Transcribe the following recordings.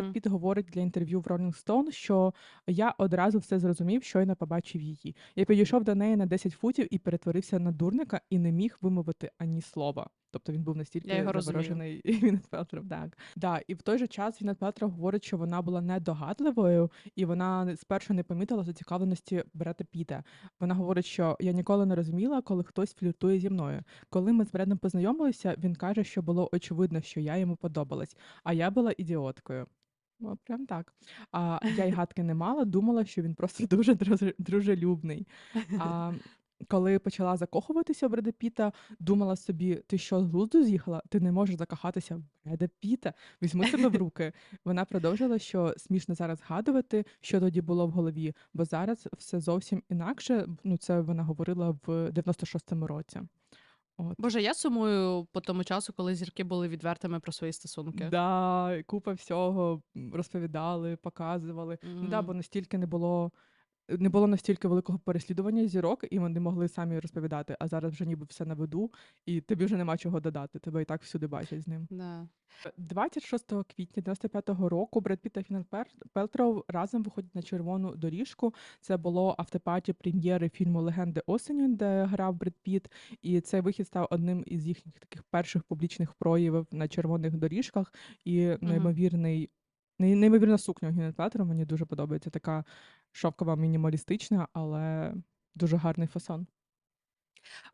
Бред. Піт говорить для інтерв'ю в Rolling Stone, що я одразу все зрозумів, щойно побачив її. Я підійшов до неї на 10 футів і перетворився на дурника і не міг вимовити ані слова. Тобто він був настільки заворожений Гвінет Пелтром. Так. Да. І в той же час Гвінет Пелтроу говорить, що вона була недогадливою, і вона спершу не помітила зацікавленості Бреда Піта. Вона говорить, що я ніколи не розуміла, коли хтось фліртує зі мною. Коли ми з Бредом познайомилися, він каже, що було очевидно, що я йому подобалась, а я була ідіоткою. Прям так. А я й гадки не мала, думала, що він просто дуже друже- дружелюбний. А коли почала закохуватися в Бреда Піта, думала собі, ти що з глузду з'їхала? Ти не можеш закохатися в Бреда Піта. Візьми себе в руки. Вона продовжила, що смішно зараз згадувати, що тоді було в голові, бо зараз все зовсім інакше. Ну, це вона говорила в 96-му році. От. Боже, я сумую по тому часу, коли зірки були відвертими про свої стосунки. Да, і купа всього м, розповідали, показували. Ну да, Мгм. бо настільки не було. Не було настільки великого переслідування зірок, і вони могли самі розповідати, а зараз вже ніби все на виду, і тобі вже нема чого додати. Тебе і так всюди бачать з ним. Да. 26 квітня 95-го року Бред Піт та Пер- Пелтроу разом виходять на червону доріжку. Це було автопаті прем'єри фільму Легенди осені, де грав Бред Піт. І цей вихід став одним із їхніх таких перших публічних проявів на червоних доріжках. І неймовірний, ней- неймовірна сукня Гвінет Пелтроу мені дуже подобається. Така шовкова, мінімалістична, але дуже гарний фасон.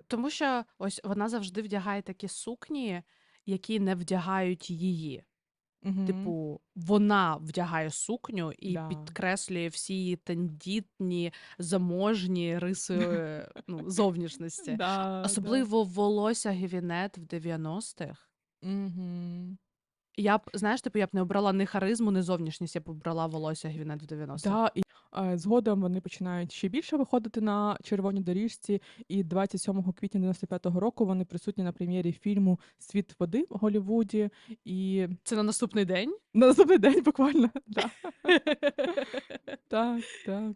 Тому що ось вона завжди вдягає такі сукні, які не вдягають її. Мгм. Типу, вона вдягає сукню і Да. підкреслює всі її тендітні, заможні риси е, ну, зовнішності. Да, Особливо волосся Гівінет в 90-х. Да. Я б, знаєш, типу, я б не обрала ні харизму, ні зовнішність, я б обрала волосся Гівінет в 90-х. Да, і е, згодом вони починають ще більше виходити на червоній доріжці. І 27 квітня 95-го року вони присутні на прем'єрі фільму Світ води в Голлівуді. І Це на наступний день. на наступний день буквально. Да. Так, так.